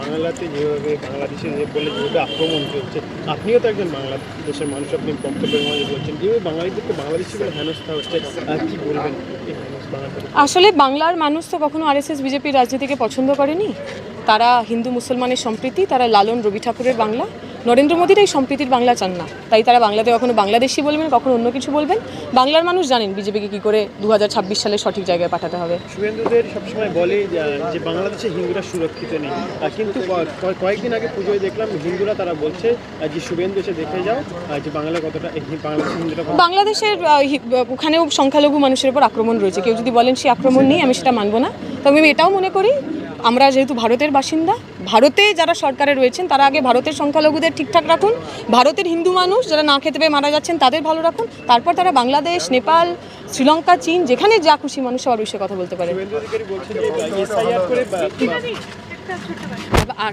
বাংলাতে যেভাবে বাংলাদেশের বলে যেভাবে আক্রমণ চলছে, আপনিও তো একজন বাংলাদেশের মানুষ, আপনি বক্তব্যের মধ্যে বলছেন। যেভাবে বাঙালিদেরকে বাংলাদেশি বলে হেনস্থা হচ্ছে কি বলবেন? আসলে বাংলার মানুষ তো কখনো আরএসএস, বিজেপির রাজনীতিকে পছন্দ করেনি। তারা হিন্দু, মুসলমানের সম্প্রীতি, তারা লালন রবি ঠাকুরের বাংলা। নরেন্দ্র মোদীর এই সম্প্রীতির বাংলা চান না। তাই তারা বাংলাতে কখনো বাংলাদেশি বলবেন কখনো অন্য কিছু বলবেন। বাংলার মানুষ জানেন বিজেপিকে কী করে দু হাজার ছাব্বিশ সালে সঠিক জায়গায় পাঠাতে হবে। শুভেন্দুদের সবসময় বলে যে- বাংলাদেশে হিন্দুরা সুরক্ষিত নেই। কিন্তু কয়েকদিন আগে পুজোয় দেখলাম হিন্দুরা তারা বলছে যে শুভেন্দু এসে দেখে যাও যে বাংলা কতটা বাংলাদেশের ওখানেও সংখ্যালঘু মানুষের উপর আক্রমণ রয়েছে। কেউ যদি বলেন সেই আক্রমণ নেই আমি সেটা মানবো না। তবে আমি এটাও মনে করি আমরা যেহেতু ভারতের বাসিন্দা ভারতে যারা সরকারে রয়েছেন তারা আগে ভারতের সংখ্যালঘুদের ঠিকঠাক রাখুন। ভারতের হিন্দু মানুষ যারা না খেতে পেয়ে মারা যাচ্ছেন তাদের ভালো রাখুন। তারপর তারা বাংলাদেশ নেপাল শ্রীলঙ্কা চীন যেখানে যা খুশি মানুষ সবার বিষয়ে কথা বলতে পারে। আর